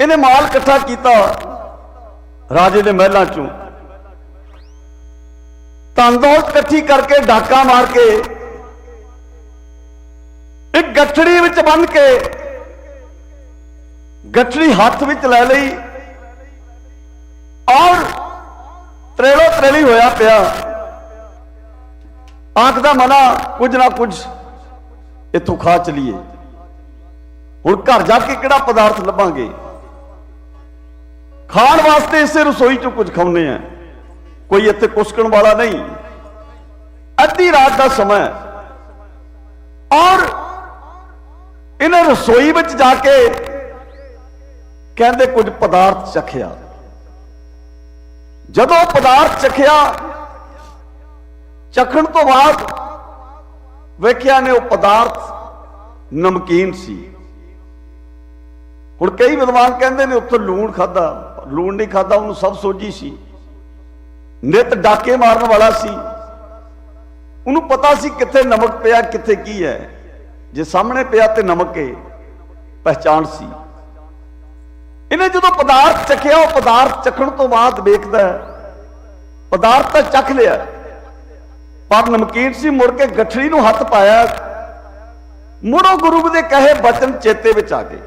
ਇਹਨੇ ਮਾਲ ਇਕੱਠਾ ਕੀਤਾ ਰਾਜੇ ਦੇ ਮਹਿਲਾਂ ਚੋਂ। ਧਨ ਦੌਲਤ ਇਕੱਠੀ ਕਰਕੇ ਡਾਕਾ ਮਾਰ ਕੇ, ਇੱਕ ਗੱਠੜੀ ਵਿੱਚ ਬੰਨ ਕੇ, ਗੱਠੜੀ ਹੱਥ ਵਿੱਚ ਲੈ ਲਈ। ਔਰ ਤਰੇਲੋ ਤਰੇਲੀ ਹੋਇਆ ਪਿਆ। ਆਖਦਾ ਮਨਾ ਕੁਝ ਨਾ ਕੁਝ ਇੱਥੋਂ ਖਾ ਚਲੀਏ। ਹੁਣ ਘਰ ਜਾ ਕੇ ਕਿਹੜਾ ਪਦਾਰਥ ਲੱਭਾਂਗੇ? ਖਾਣ ਵਾਸਤੇ ਇਸੇ ਰਸੋਈ ਚੋਂ ਕੁਝ ਖਾਉਂਦੇ ਆ। ਕੋਈ ਇੱਥੇ ਕੁਸਕਣ ਵਾਲਾ ਨਹੀਂ। ਅੱਧੀ ਰਾਤ ਦਾ ਸਮਾਂ ਔਰ ਇਹਨਾਂ ਰਸੋਈ ਵਿੱਚ ਜਾ ਕੇ ਕਹਿੰਦੇ ਕੁਝ ਪਦਾਰਥ ਚਖਿਆ। ਜਦੋਂ ਪਦਾਰਥ ਚਖਿਆ, ਚਖਣ ਤੋਂ ਬਾਅਦ ਵੇਖਿਆ ਨੇ ਉਹ ਪਦਾਰਥ ਨਮਕੀਨ ਸੀ। ਹੁਣ ਕਈ ਵਿਦਵਾਨ ਕਹਿੰਦੇ ਨੇ ਉੱਥੋਂ ਲੂਣ ਖਾਦਾ ਲੂਣ ਨਹੀਂ ਖਾਦਾ ਉਹਨੂੰ ਸਭ ਸੋਝੀ ਸੀ। ਨਿਤ ਡਾਕੇ ਮਾਰਨ ਵਾਲਾ ਸੀ। ਉਹਨੂੰ ਪਤਾ ਸੀ ਕਿੱਥੇ ਨਮਕ ਪਿਆ, ਕਿੱਥੇ ਕੀ ਹੈ। ਜੇ ਸਾਹਮਣੇ ਪਿਆ ਤੇ ਨਮਕ ਹੈ ਪਹਿਚਾਨ ਸੀ। ਇਹਨੇ ਜਦੋਂ ਪਦਾਰਥ ਚਖਿਆ ਉਹ ਪਦਾਰਥ ਚਖਣ ਤੋਂ ਬਾਅਦ ਵੇਖਦਾ ਪਦਾਰਥ ਤਾਂ ਚਖ ਲਿਆ। ਪਰ ਨਮਕੀਨ ਸੀ, ਮੁੜ ਕੇ ਗੱਠੜੀ ਨੂੰ ਹੱਥ ਪਾਇਆ। ਮੁੜੋ ਗੁਰੂ ਦੇ ਕਹੇ ਬਚਨ ਚੇਤੇ ਵਿੱਚ ਆ ਗਏ।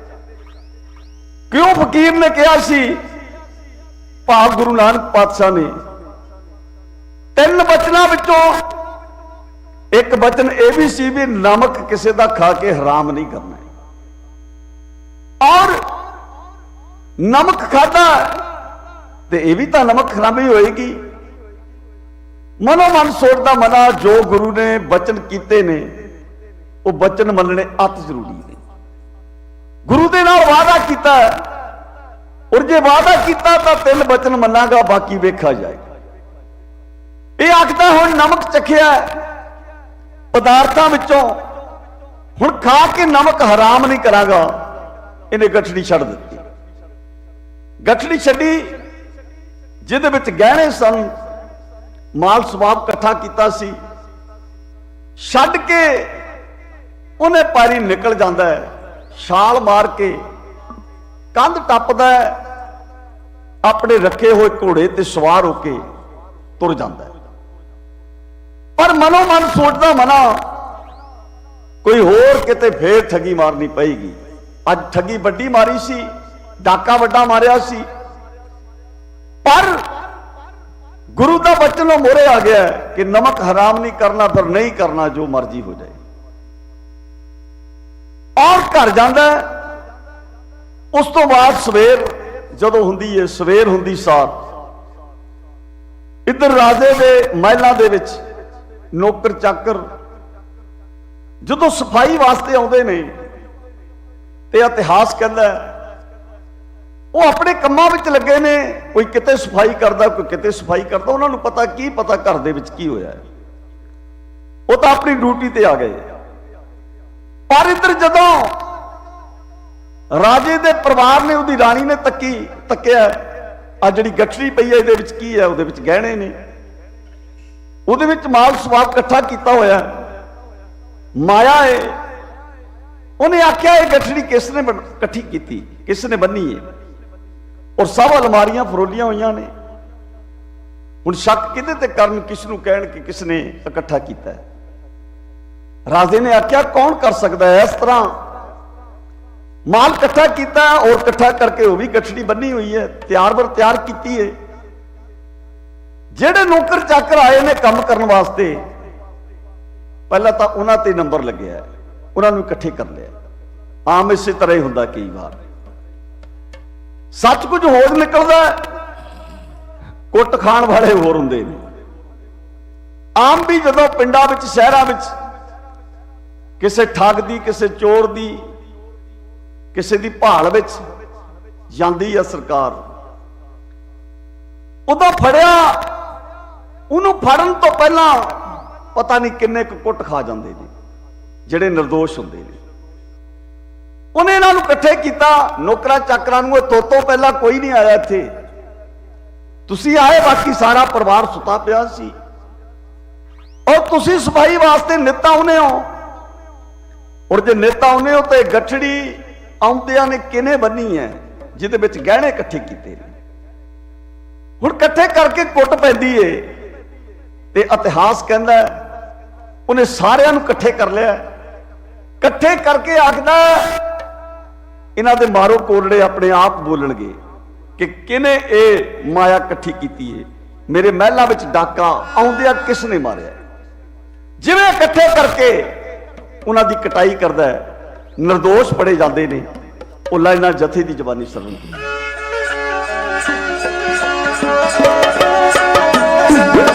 ਕਿਉਂ ਫਕੀਰ ਨੇ ਕਿਹਾ ਸੀ ਭਾਵ ਗੁਰੂ ਨਾਨਕ ਪਾਤਸ਼ਾਹ ਨੇ। ਤਿੰਨ ਬਚਨਾਂ ਵਿੱਚੋਂ ਇੱਕ ਬਚਨ ਇਹ ਵੀ ਸੀ ਵੀ ਨਮਕ ਕਿਸੇ ਦਾ ਖਾ ਕੇ ਹਰਾਮ ਨਹੀਂ ਕਰਨਾ। ਔਰ ਨਮਕ ਖਾਦਾ ਤੇ ਇਹ ਵੀ ਤਾਂ ਨਮਕ ਖਰਾਬੀ ਹੋਏਗੀ। ਮਨੋ ਮਨ ਸੋਚਦਾ ਮਨਾ ਜੋ ਗੁਰੂ ਨੇ ਬਚਨ ਕੀਤੇ ਨੇ, ਉਹ ਬਚਨ ਮੰਨਣੇ ਅਤ ਜ਼ਰੂਰੀ ਨੇ। ਗੁਰੂ ਦੇ ਨਾਲ ਵਾਅਦਾ ਕੀਤਾ। ਔਰ ਜੇ ਵਾਅਦਾ ਕੀਤਾ ਤਾਂ ਤਿੰਨ ਬਚਨ ਮੰਨਾਗਾ, ਬਾਕੀ ਵੇਖਾ ਜਾਏਗਾ ਇਹ ਆਖਦਾ ਹੁਣ ਨਮਕ ਚਖਿਆ ਪਦਾਰਥਾਂ ਵਿੱਚੋਂ ਹੁਣ ਖਾ ਕੇ ਨਮਕ ਹਰਾਮ ਨਹੀਂ ਕਰਾਂਗਾ। ਇਹਨੇ ਗੱਠੜੀ ਛੱਡ ਦਿੱਤੀ। ਗੱਠੜੀ ਛੱਡੀ, ਜਿਹਦੇ ਵਿੱਚ ਗਹਿਣੇ ਸਨ, ਮਾਲ ਸਵਾਬ ਇਕੱਠਾ ਕੀਤਾ ਸੀ। ਛੱਡ ਕੇ ਉਹਨੇ ਪਾਰੀ ਨਿਕਲ ਜਾਂਦਾ ਹੈ। ਛਾਲ ਮਾਰ ਕੇ ਕੰਧ ਟੱਪਦਾ ਹੈ। ਆਪਣੇ ਰੱਖੇ ਹੋਏ ਘੋੜੇ ਤੇ ਸਵਾਰ ਹੋ ਕੇ ਤੁਰ ਜਾਂਦਾ ਪਰ ਮਨੋ ਮਨ ਸੋਚਦਾ ਮਨਾ, ਕੋਈ ਹੋਰ ਕਿਤੇ ਫੇਰ ਠੱਗੀ ਮਾਰਨੀ ਪਏਗੀ। ਅੱਜ ਠੱਗੀ ਵੱਡੀ ਮਾਰੀ ਸੀ, ਡਾਕਾ ਵੱਡਾ ਮਾਰਿਆ ਸੀ। ਪਰ ਗੁਰੂ ਦਾ ਬਚਨ ਉਹ ਮੋਰੇ ਆ ਗਿਆ ਕਿ ਨਮਕ ਹਰਾਮ ਨਹੀਂ ਕਰਨਾ ਪਰ ਨਹੀਂ ਕਰਨਾ, ਜੋ ਮਰਜ਼ੀ ਹੋ ਜਾਏ। ਔਰ ਘਰ ਜਾਂਦਾ ਉਸ ਤੋਂ ਬਾਅਦ ਸਵੇਰ ਜਦੋਂ ਹੁੰਦੀ ਹੈ ਸਵੇਰ ਹੁੰਦੀ ਸਾਰ। ਇੱਧਰ ਰਾਜੇ ਦੇ ਮਹਿਲਾਂ ਦੇ ਵਿੱਚ ਨੌਕਰ ਚਾਕਰ ਜਦੋਂ ਸਫ਼ਾਈ ਵਾਸਤੇ ਆਉਂਦੇ ਨੇ ਤੇ ਇਤਿਹਾਸ ਕਹਿੰਦਾ, ਉਹ ਆਪਣੇ ਕੰਮਾਂ ਵਿੱਚ ਲੱਗੇ ਨੇ, ਕੋਈ ਕਿਤੇ ਸਫ਼ਾਈ ਕਰਦਾ, ਕੋਈ ਕਿਤੇ ਸਫ਼ਾਈ ਕਰਦਾ, ਉਹਨਾਂ ਨੂੰ ਪਤਾ ਕੀ ਪਤਾ ਘਰ ਦੇ ਵਿੱਚ ਕੀ ਹੋਇਆ। ਉਹ ਤਾਂ ਆਪਣੀ ਡਿਊਟੀ ਤੇ ਆ ਗਏ। ਪਰ ਇੱਧਰ ਜਦੋਂ ਰਾਜੇ ਦੇ ਪਰਿਵਾਰ ਨੇ ਉਹਦੀ ਰਾਣੀ ਨੇ ਤੱਕੀ, ਤੱਕਿਆ। ਆ ਜਿਹੜੀ ਗੱਠੜੀ ਪਈ ਹੈ, ਇਹਦੇ ਵਿੱਚ ਕੀ ਹੈ? ਉਹਦੇ ਵਿੱਚ ਗਹਿਣੇ ਨੇ। ਉਹਦੇ ਵਿੱਚ ਮਾਲ ਸਵਾਬ ਇਕੱਠਾ ਕੀਤਾ ਹੋਇਆ। ਮਾਇਆ ਹੈ ਉਹਨੇ ਆਖਿਆ, ਇਹ ਗੱਠੜੀ ਕਿਸ ਨੇ ਇਕੱਠੀ ਕੀਤੀ? ਕਿਸ ਨੇ ਬੰਨੀ ਹੈ ਔਰ ਸਭ ਅਲਮਾਰੀਆਂ ਫਰੋਲੀਆਂ ਹੋਈਆਂ ਨੇ। ਹੁਣ ਸ਼ੱਕ ਕਿਹਦੇ ਤੇ ਕਰਨ ਕਿਸ ਨੂੰ ਕਹਿਣ ਕਿ ਕਿਸ ਨੇ ਇਕੱਠਾ ਕੀਤਾ? ਰਾਜੇ ਨੇ ਆਖਿਆ, ਕੌਣ ਕਰ ਸਕਦਾ ਹੈ? ਇਸ ਤਰ੍ਹਾਂ ਮਾਲ ਇਕੱਠਾ ਕੀਤਾ ਔਰ ਇਕੱਠਾ ਕਰਕੇ ਉਹ ਵੀ ਗੱਠੜੀ ਬੰਨੀ ਹੋਈ ਹੈ, ਤਿਆਰ ਬਰ ਤਿਆਰ ਕੀਤੀ ਹੈ। ਜਿਹੜੇ ਨੌਕਰ ਚਾਕਰ ਆਏ ਨੇ ਕੰਮ ਕਰਨ ਵਾਸਤੇ, ਪਹਿਲਾਂ ਤਾਂ ਉਹਨਾਂ ਤੇ ਨੰਬਰ ਲੱਗਿਆ ਉਹਨਾਂ ਨੂੰ ਇਕੱਠੇ ਕਰ ਲਿਆ ਆਮ ਇਸੇ ਤਰ੍ਹਾਂ ਹੀ ਹੁੰਦਾ ਕਈ ਵਾਰ। ਸੱਚ ਕੁਝ ਹੋਰ ਨਿਕਲਦਾ ਕੁੱਟ ਖਾਣ ਵਾਲੇ ਹੋਰ ਹੁੰਦੇ ਨੇ। ਆਮ ਵੀ ਜਦੋਂ ਪਿੰਡਾਂ ਵਿੱਚ, ਸ਼ਹਿਰਾਂ ਵਿੱਚ ਕਿਸੇ ਠੱਗ ਦੀ, ਕਿਸੇ ਚੋਰ ਦੀ ਕਿਸੇ ਦੀ ਭਾਲ ਵਿੱਚ ਜਾਂਦੀ ਹੈ ਸਰਕਾਰ। ਉਦੋਂ ਫੜਿਆ, ਉਹਨੂੰ ਫੜਨ ਤੋਂ ਪਹਿਲਾਂ ਪਤਾ ਨਹੀਂ ਕਿੰਨੇ ਕੁ ਕੁੱਟ ਖਾ ਜਾਂਦੇ ਨੇ, ਜਿਹੜੇ નિર્ਦੋਸ਼ ਹੁੰਦੇ ਨੇ। ਉਹਨੇ ਇਹਨਾਂ ਨੂੰ ਇਕੱਠੇ ਕੀਤਾ, ਨੌਕਰਾਂ ਚਾਕਰਾਂ ਨੂੰ ਇਹ ਤੋਤੋਂ ਪਹਿਲਾਂ ਕੋਈ ਨਹੀਂ ਆਇਆ ਇੱਥੇ। ਤੁਸੀਂ ਆਏ, ਬਾਕੀ ਸਾਰਾ ਪਰਿਵਾਰ ਸੁੱਤਾ ਪਿਆ ਸੀ। ਔਰ ਤੁਸੀਂ ਸਫ਼ਾਈ ਵਾਸਤੇ ਨੇਤਾ ਆਉਨੇ ਹੋ। ਔਰ ਜੇ ਨੇਤਾ ਆਉਨੇ ਹੋ ਤੇ ਗੱਠੜੀ ਆਉਂਦਿਆਂ ਨੇ ਕਿਨੇ ਬੰਨੀ ਹੈ ਜਿਹਦੇ ਵਿੱਚ ਗਹਿਣੇ ਇਕੱਠੇ ਕੀਤੇ ਨੇ। ਹੁਣ ਇਕੱਠੇ ਕਰਕੇ ਕੁੱਟ ਪੈਂਦੀ ਏ, ਤੇ ਇਤਿਹਾਸ ਕਹਿੰਦਾ ਉਹਨੇ ਸਾਰਿਆਂ ਨੂੰ ਇਕੱਠੇ ਕਰ ਲਿਆ ਇਕੱਠੇ ਕਰਕੇ ਆਖਦਾ ਇਹਨਾਂ ਦੇ ਮਾਰੋ ਕੋਲੜੇ ਆਪਣੇ ਆਪ ਬੋਲਣਗੇ ਕਿ ਕਿਨੇ ਇਹ ਮਾਇਆ ਇਕੱਠੀ ਕੀਤੀ ਏ। ਮੇਰੇ ਮਹਿਲਾਂ ਵਿੱਚ ਡਾਕਾ ਆਉਂਦਿਆਂ ਕਿਸ ਨੇ ਮਾਰਿਆ ਜਿਵੇਂ ਇਕੱਠੇ ਕਰਕੇ ਉਹਨਾਂ ਦੀ ਕਟਾਈ ਕਰਦਾ ਹੈ નિર્ਦੋਸ਼ ਪੜੇ ਜਾਂਦੇ ਨੇ ਉਹ ਲਾਈਨਾਂ ਜਥੇ ਦੀ ਜ਼ਬਾਨੀ ਸਰਵਣ ਸਭ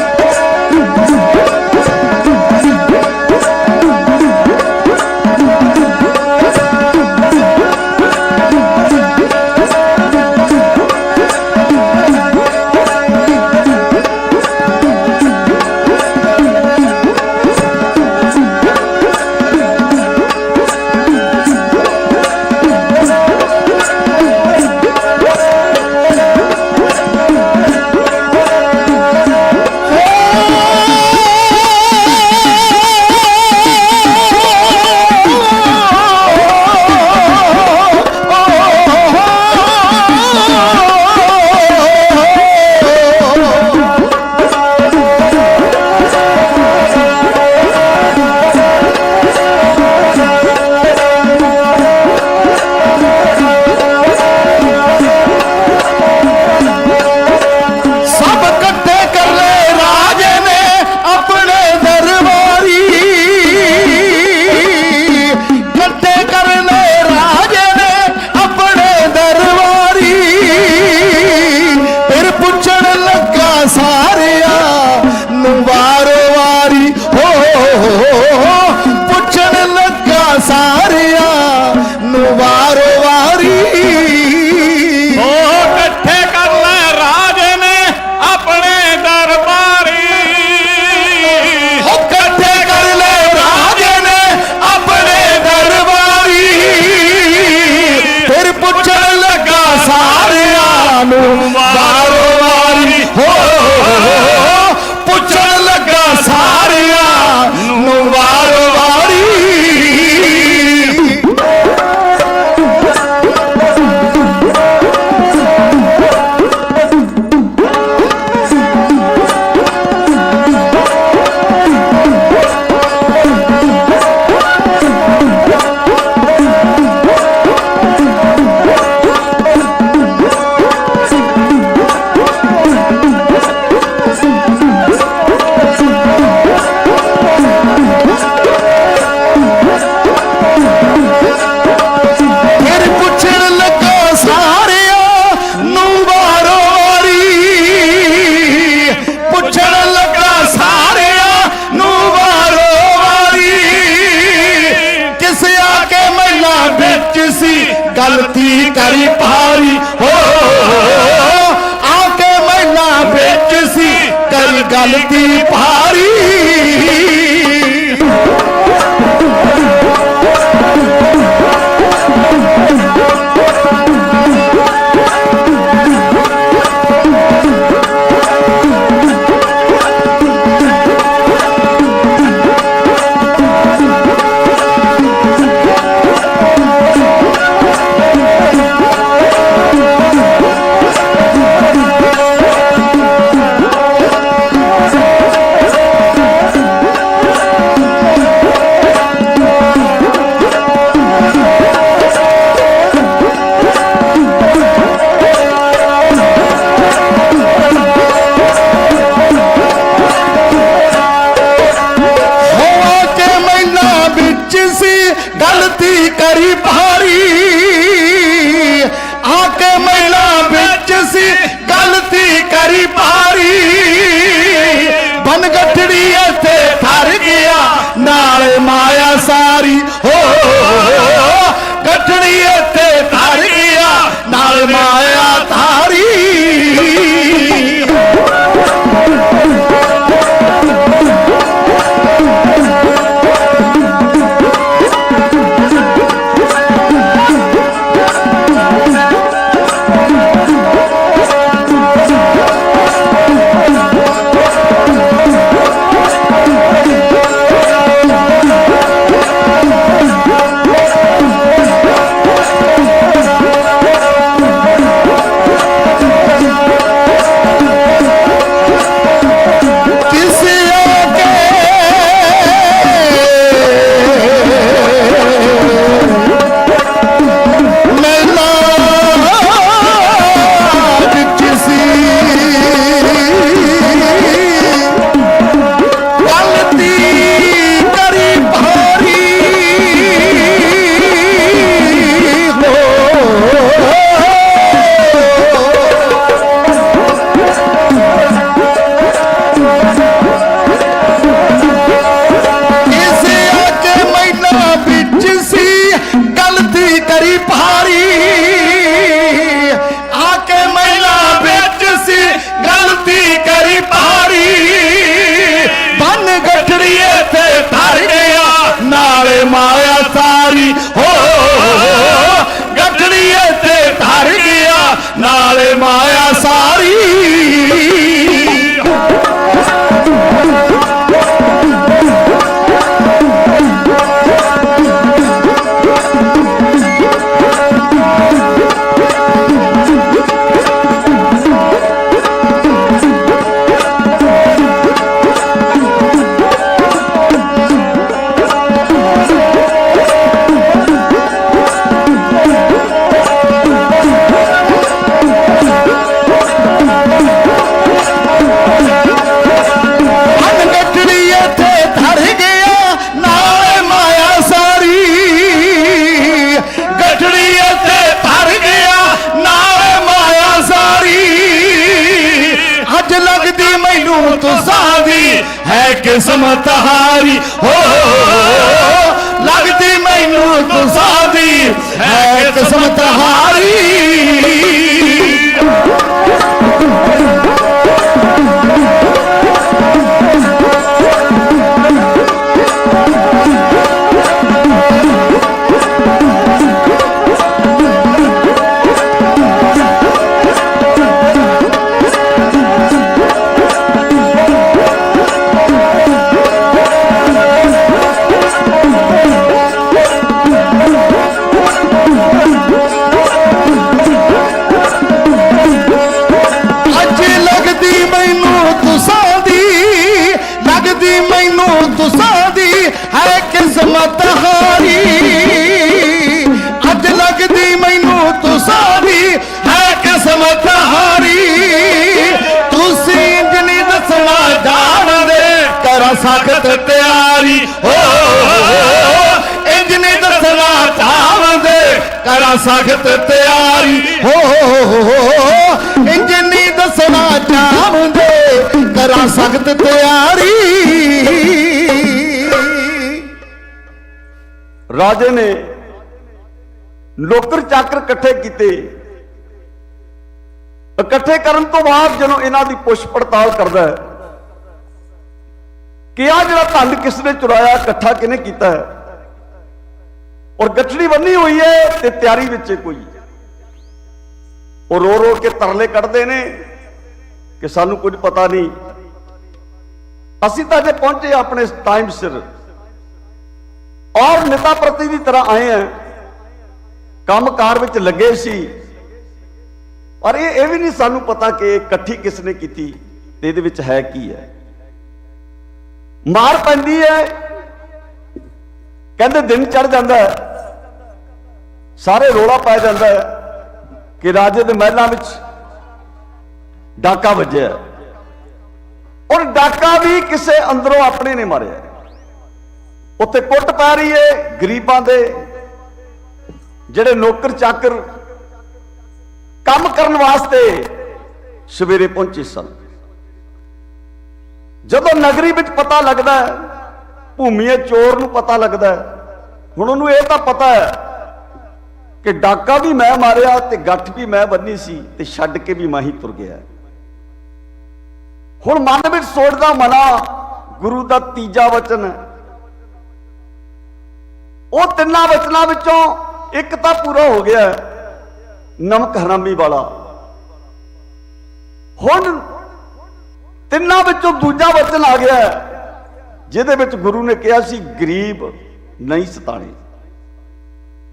ਸੀ ਗਲਤੀ ਕਰੀ ਭਾਰੀ। ਹੋ ਆ ਕੇ ਮਹਿਲਾ ਵਿੱਚ ਸੀ ਕਰੀ ਗਲਤੀ ਭਾਰੀ। ਵਿੱਚ ਸੀ ਗਲਤੀ ਕਰੀ ਭਾਰੀ। ਆ ਕੇ ਮਹਿਲਾ ਵਿੱਚ ਸੀ ਗਲਤੀ ਕਰੀ ਭਾਰੀ। ਲੱਗਦੀ ਮੈਨੂੰ ਤੁਸਾਂ ਦੀ ਹੈ ਕਿਸਮਤ ਹਾਰੀ। ਅੱਜ ਲੱਗਦੀ ਮੈਨੂੰ ਤੁਸਾਂ ਦੀ ਹੈ ਕਿਸਮਤ ਹਾਰੀ। ਤੁਸੀਂ ਇੰਜ ਨਹੀਂ ਦੱਸਣਾ ਜਾਣਦੇ, ਕਰਾਂ ਸਖਤ ਤਿਆਰੀ। ਹੋ ਇੰਜਨੀ ਨਹੀਂ ਦੱਸਣਾ ਜਾਣਦੇ, ਕਰਾਂ ਸਖਤ ਤਿਆਰੀ। ਹੋ ਚਾਹੁੰਦੇ ਕਰਾਂ ਤਿਆਰੀ। ਰਾਜੇ ਨੇ ਨੌਕਰ ਚਾਕਰ ਇਕੱਠੇ ਕੀਤੇ। ਇਕੱਠੇ ਕਰਨ ਤੋਂ ਬਾਅਦ ਜਦੋਂ ਇਹਨਾਂ ਦੀ ਪੁੱਛ ਪੜਤਾਲ ਕਰਦਾ ਹੈ ਕਿ ਆ ਜਿਹੜਾ ਧਨ ਕਿਸ ਨੇ ਚੁਰਾਇਆ, ਇਕੱਠਾ ਕਿਹਨੇ ਕੀਤਾ ਹੈ? ਔਰ ਗੱਠੜੀ ਬੰਨੀ ਹੋਈ ਹੈ ਤੇ ਤਿਆਰੀ ਵਿੱਚ ਕੋਈ। ਉਹ ਰੋ ਰੋ ਕੇ ਤਰਲੇ ਕੱਢਦੇ ਨੇ ਕਿ ਸਾਨੂੰ ਕੁਝ ਪਤਾ ਨਹੀਂ। ਅਸੀਂ ਤਾਂ ਜੇ ਪਹੁੰਚੇ ਆਪਣੇ ਟਾਈਮ ਸਿਰ। ਔਰ ਨੇਤਾ ਪ੍ਰਤੀ ਦੀ ਤਰ੍ਹਾਂ ਆਏ ਆ ਕੰਮਕਾਰ ਵਿੱਚ ਲੱਗੇ ਸੀ। ਔਰ ਇਹ ਇਹ ਵੀ ਨਹੀਂ ਸਾਨੂੰ ਪਤਾ ਕਿ ਇਕੱਠੀ ਕਿਸ ਨੇ ਕੀਤੀ ਤੇ ਇਹਦੇ ਵਿੱਚ ਹੈ ਕੀ ਹੈ। ਮਾਰ ਪੈਂਦੀ ਹੈ। ਕਹਿੰਦੇ ਦਿਨ ਚੜ ਜਾਂਦਾ ਸਾਰੇ ਰੋਲਾ ਪੈ ਜਾਂਦਾ ਹੈ ਕਿ ਰਾਜੇ ਦੇ ਮਹਿਲਾਂ ਵਿੱਚ ਡਾਕਾ ਵੱਜਿਆ। ਔਰ ਡਾਕਾ ਵੀ ਕਿਸੇ ਅੰਦਰੋਂ ਆਪਣੇ ਨੇ ਮਾਰਿਆ। ਉੱਥੇ ਕੁੱਟ ਪੈ ਰਹੀ ਏ ਗਰੀਬਾਂ ਦੇ ਜਿਹੜੇ ਨੌਕਰ ਚਾਕਰ ਕੰਮ ਕਰਨ ਵਾਸਤੇ ਸਵੇਰੇ ਪਹੁੰਚੇ ਸਨ। ਜਦੋਂ ਨਗਰੀ ਵਿੱਚ ਪਤਾ ਲੱਗਦਾ ਹੈ, ਭੂਮੀਏ ਚੋਰ ਨੂੰ ਪਤਾ ਲੱਗਦਾ ਹੈ, ਹੁਣ ਉਹਨੂੰ ਇਹ ਤਾਂ ਪਤਾ ਹੈ ਕਿ ਡਾਕਾ ਵੀ ਮੈਂ ਮਾਰਿਆ ਤੇ ਗੱਠ ਵੀ ਮੈਂ ਬੰਨੀ ਸੀ ਤੇ ਛੱਡ ਕੇ ਵੀ ਮੈਂ ਹੀ ਤੁਰ ਗਿਆ। ਹੁਣ ਮਨ ਵਿੱਚ ਸੋਚਦਾ ਮਨਾ, ਗੁਰੂ ਦਾ ਤੀਜਾ ਵਚਨ ਹੈ। ਉਹ ਤਿੰਨਾਂ ਵਚਨਾਂ ਵਿੱਚੋਂ ਇੱਕ ਤਾਂ ਪੂਰਾ ਹੋ ਗਿਆ ਨਮਕ ਹਰਾਮੀ ਵਾਲਾ। ਹੁਣ ਤਿੰਨਾਂ ਵਿੱਚੋਂ ਦੂਜਾ ਵਚਨ ਆ ਗਿਆ ਜਿਹਦੇ ਵਿੱਚ ਗੁਰੂ ਨੇ ਕਿਹਾ ਸੀ, ਗਰੀਬ ਨਹੀਂ ਸਤਾਣੇ।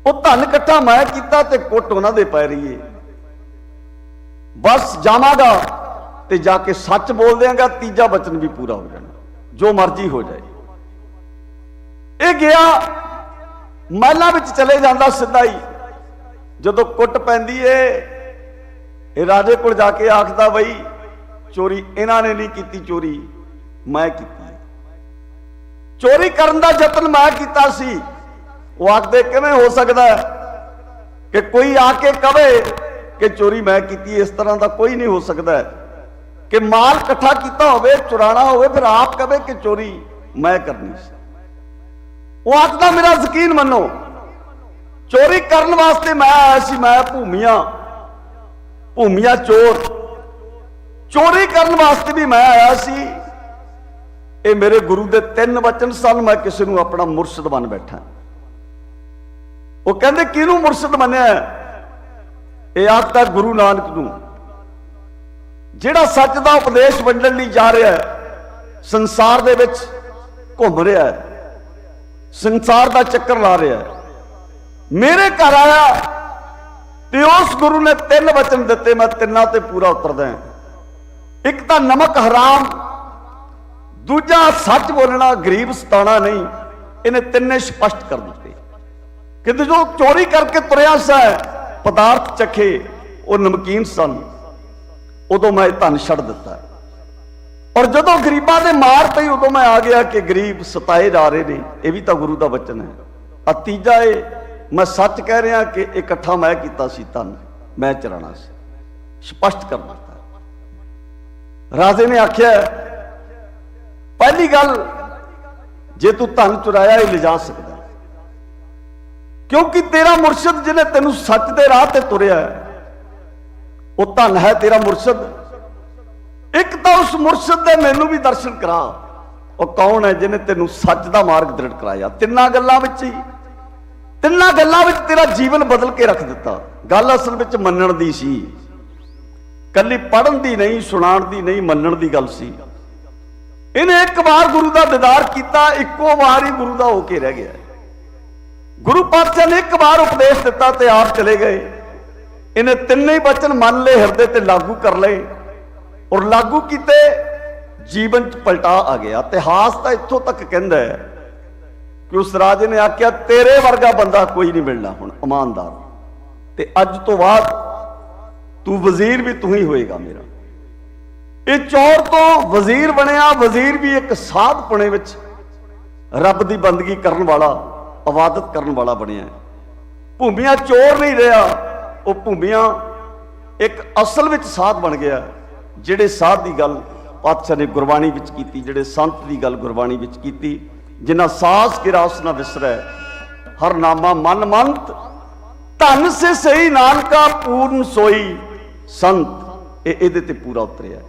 ਉਹ ਧਨ ਇਕੱਠਾ ਮੈਂ ਕੀਤਾ ਤੇ ਕੁੱਟ ਉਹਨਾਂ ਦੇ ਪੈ ਰਹੀ ਏ ਬਸ ਜਾਵਾਂਗਾ। ਤੇ ਜਾ ਕੇ ਸੱਚ ਬੋਲ ਦਿਆਂਗਾ, ਤੀਜਾ ਵਚਨ ਵੀ ਪੂਰਾ ਹੋ ਜਾਣਾ। ਜੋ ਮਰਜ਼ੀ ਹੋ ਜਾਏ। ਇਹ ਗਿਆ, ਮਹਿਲਾਂ ਵਿੱਚ ਚਲੇ ਜਾਂਦਾ ਸਿੱਧਾ ਹੀ। ਜਦੋਂ ਕੁੱਟ ਪੈਂਦੀ ਏ, ਇਹ ਰਾਜੇ ਕੋਲ ਜਾ ਕੇ ਆਖਦਾ, ਬਈ, ਚੋਰੀ ਇਹਨਾਂ ਨੇ ਨਹੀਂ ਕੀਤੀ, ਚੋਰੀ ਮੈਂ ਕੀਤੀ ਚੋਰੀ ਕਰਨ ਦਾ ਯਤਨ ਮੈਂ ਕੀਤਾ ਸੀ। ਉਹ ਆਖਦੇ, ਕਿਵੇਂ ਹੋ ਸਕਦਾ ਕਿ ਕੋਈ ਆ ਕੇ ਕਵੇ ਕਿ ਚੋਰੀ ਮੈਂ ਕੀਤੀ ਇਸ ਤਰ੍ਹਾਂ ਦਾ ਕੋਈ ਨਹੀਂ ਹੋ ਸਕਦਾ ਕਿ ਮਾਲ ਇਕੱਠਾ ਕੀਤਾ ਹੋਵੇ, ਚੁਰਾਣਾ ਹੋਵੇ, ਫਿਰ ਆਪ ਕਵੇ ਕਿ ਚੋਰੀ ਮੈਂ ਕਰਨੀ ਸੀ। ਉਹ ਆਖਦਾ, ਮੇਰਾ ਯਕੀਨ ਮੰਨੋ, ਚੋਰੀ ਕਰਨ ਵਾਸਤੇ ਮੈਂ ਆਇਆ ਸੀ, ਮੈਂ ਭੂਮੀਆਂ ਭੂਮੀਆਂ ਚੋਰ। ਚੋਰੀ ਕਰਨ ਵਾਸਤੇ ਵੀ ਮੈਂ ਆਇਆ ਸੀ। ਇਹ ਮੇਰੇ ਗੁਰੂ ਦੇ ਤਿੰਨ ਵਚਨ ਸਨ, ਮੈਂ ਕਿਸੇ ਨੂੰ ਆਪਣਾ ਮੁਰਸ਼ਿਦ ਬਣ ਬੈਠਾ। ਉਹ ਕਹਿੰਦੇ, ਕਿਹਨੂੰ ਮੁਰਸ਼ਿਦ ਮੰਨਿਆ ਇਹ ਆਖਦਾ, ਗੁਰੂ ਨਾਨਕ ਨੂੰ। ਜਿਹੜਾ ਸੱਚ ਦਾ ਉਪਦੇਸ਼ ਵੰਡਣ ਲਈ ਜਾ ਰਿਹਾ ਹੈ, ਸੰਸਾਰ ਦੇ ਵਿੱਚ ਘੁੰਮ ਰਿਹਾ ਹੈ, ਸੰਸਾਰ ਦਾ ਚੱਕਰ ਲਾ ਰਿਹਾ ਹੈ। ਮੇਰੇ ਘਰ ਆਇਆ, ਤੇ ਉਸ ਗੁਰੂ ਨੇ ਤਿੰਨ ਵਚਨ ਦਿੱਤੇ, ਮੈਂ ਤਿੰਨਾਂ ਤੇ ਪੂਰਾ ਉਤਰਦਾ ਹਾਂ। ਇੱਕ ਤਾਂ ਨਮਕ ਹਰਾਮ, ਦੂਜਾ ਸੱਚ ਬੋਲਣਾ ਗਰੀਬ ਸਤਾਣਾ ਨਹੀਂ, ਇਹਨੇ ਤਿੰਨੇ ਸਪਸ਼ਟ ਕਰ ਦਿੱਤੇ। ਕਿਤੇ ਜੋ ਚੋਰੀ ਕਰਕੇ ਤੁਰਿਆ ਸਾ ਪਦਾਰਥ ਚਖੇ, ਉਹ ਨਮਕੀਨ ਸਨ। ਉਦੋਂ ਮੈਂ ਇਹ ਧਨ ਛੱਡ ਦਿੱਤਾ। ਔਰ ਜਦੋਂ ਗਰੀਬਾਂ ਦੇ ਮਾਰ ਪਈ ਉਦੋਂ ਮੈਂ ਆ ਗਿਆ ਕਿ ਗਰੀਬ ਸਤਾਏ ਜਾ ਰਹੇ ਨੇ। ਇਹ ਵੀ ਤਾਂ ਗੁਰੂ ਦਾ ਬਚਨ ਹੈ। ਆ ਤੀਜਾ ਇਹ ਮੈਂ ਸੱਚ ਕਹਿ ਰਿਹਾ ਕਿ ਇਕੱਠਾ ਮੈਂ ਕੀਤਾ ਸੀ ਧਨ। ਮੈਂ ਚਰਾਣਾ ਸੀ। ਸਪਸ਼ਟ ਕਰ ਦਿੱਤਾ ਰਾਜੇ ਨੇ ਆਖਿਆ ਪਹਿਲੀ ਗੱਲ ਜੇ ਤੂੰ ਧਨ ਚੁਰਾਇਆ ਇਹ ਲਿਜਾ ਸਕਦਾ। ਕਿਉਂਕਿ ਤੇਰਾ ਮੁਰਸ਼ਿਦ ਜਿਹਨੇ ਤੈਨੂੰ ਸੱਚ ਦੇ ਰਾਹ ਤੇ ਤੁਰਿਆ ਹੈ, ਉਹ ਧਨ ਹੈ ਤੇਰਾ ਮੁਰਸ਼ਿਦ। ਇੱਕ ਤਾਂ ਉਸ ਮੁਰਸ਼ਿਦ ਦੇ ਮੈਨੂੰ ਵੀ ਦਰਸ਼ਨ ਕਰਾ। ਉਹ ਕੌਣ ਹੈ ਜਿਹਨੇ ਤੈਨੂੰ ਸੱਚ ਦਾ ਮਾਰਗ ਦ੍ਰਿੜ ਕਰਾਇਆ? ਤਿੰਨਾਂ ਗੱਲਾਂ ਵਿੱਚ ਹੀ। ਤਿੰਨਾਂ ਗੱਲਾਂ ਵਿੱਚ ਤੇਰਾ ਜੀਵਨ ਬਦਲ ਕੇ ਰੱਖ ਦਿੱਤਾ। ਗੱਲ ਅਸਲ ਵਿੱਚ ਮੰਨਣ ਦੀ ਸੀ। ਕੱਲੀ ਪੜਨ ਦੀ ਨਹੀਂ, ਸੁਣਾਉਣ ਦੀ ਨਹੀਂ, ਮੰਨਣ ਦੀ ਗੱਲ ਸੀ। ਇਹਨੇ ਇੱਕ ਵਾਰ ਗੁਰੂ ਦਾ ਦੀਦਾਰ ਕੀਤਾ, ਇੱਕੋ ਵਾਰ ਹੀ ਗੁਰੂ ਦਾ ਹੋ ਕੇ ਰਹਿ ਗਿਆ। ਗੁਰੂ ਪਾਤਸ਼ਾਹ ਨੇ ਇੱਕ ਵਾਰ ਉਪਦੇਸ਼ ਦਿੱਤਾ ਤੇ ਆਪ ਚਲੇ ਗਏ। ਇਹਨੇ ਤਿੰਨੇ ਹੀ ਬਚਨ ਮੰਨ ਲਏ, ਹਿਰਦੇ ਤੇ ਲਾਗੂ ਕਰ ਲਏ। ਔਰ ਲਾਗੂ ਕੀਤੇ, ਜੀਵਨ ਚ ਪਲਟਾ ਆ ਗਿਆ। ਇਤਿਹਾਸ ਤਾਂ ਇੱਥੋਂ ਤੱਕ ਕਹਿੰਦਾ ਹੈ ਕਿ ਉਸ ਰਾਜੇ ਨੇ ਆਖਿਆ, ਤੇਰੇ ਵਰਗਾ ਬੰਦਾ ਕੋਈ ਨਹੀਂ ਮਿਲਣਾ ਹੁਣ, ਇਮਾਨਦਾਰ। ਤੇ ਅੱਜ ਤੋਂ ਬਾਅਦ ਤੂੰ ਵਜ਼ੀਰ ਵੀ ਤੂੰ ਹੀ ਹੋਏਗਾ ਮੇਰਾ। ਇਹ ਚੋਰ ਤੋਂ ਵਜ਼ੀਰ ਬਣਿਆ, ਵਜ਼ੀਰ ਵੀ ਇੱਕ ਸਾਧ ਪੁਣੇ ਵਿੱਚ ਰੱਬ ਦੀ ਬੰਦਗੀ ਕਰਨ ਵਾਲਾ, ਇਬਾਦਤ ਕਰਨ ਵਾਲਾ ਬਣਿਆ ਭੂਮੀਆਂ ਚੋਰ ਨਹੀਂ ਰਿਹਾ। ਉਹ ਭੂਮੀਆਂ ਇੱਕ ਅਸਲ ਵਿੱਚ ਸਾਧ ਬਣ ਗਿਆ ਜਿਹੜੇ ਸਾਧ ਦੀ ਗੱਲ ਪਾਤਸ਼ਾਹ ਨੇ ਗੁਰਬਾਣੀ ਵਿੱਚ ਕੀਤੀ, ਜਿਹੜੇ ਸੰਤ ਦੀ ਗੱਲ ਗੁਰਬਾਣੀ ਵਿੱਚ ਕੀਤੀ, ਜਿਨ੍ਹਾਂ ਸਾਸ ਕਿਰਾਸ ਨਾ ਵਿਸਰੈ, ਹਰ ਨਾਮਾ ਮਨ ਮੰਤ, ਧਨ ਸੇ ਸਹੀ ਨਾਨਕਾ ਪੂਰਨ ਸੋਈ, ਸੰਤ, ਇਹ ਇਹਦੇ ਤੇ ਪੂਰਾ ਉਤਰਿਆ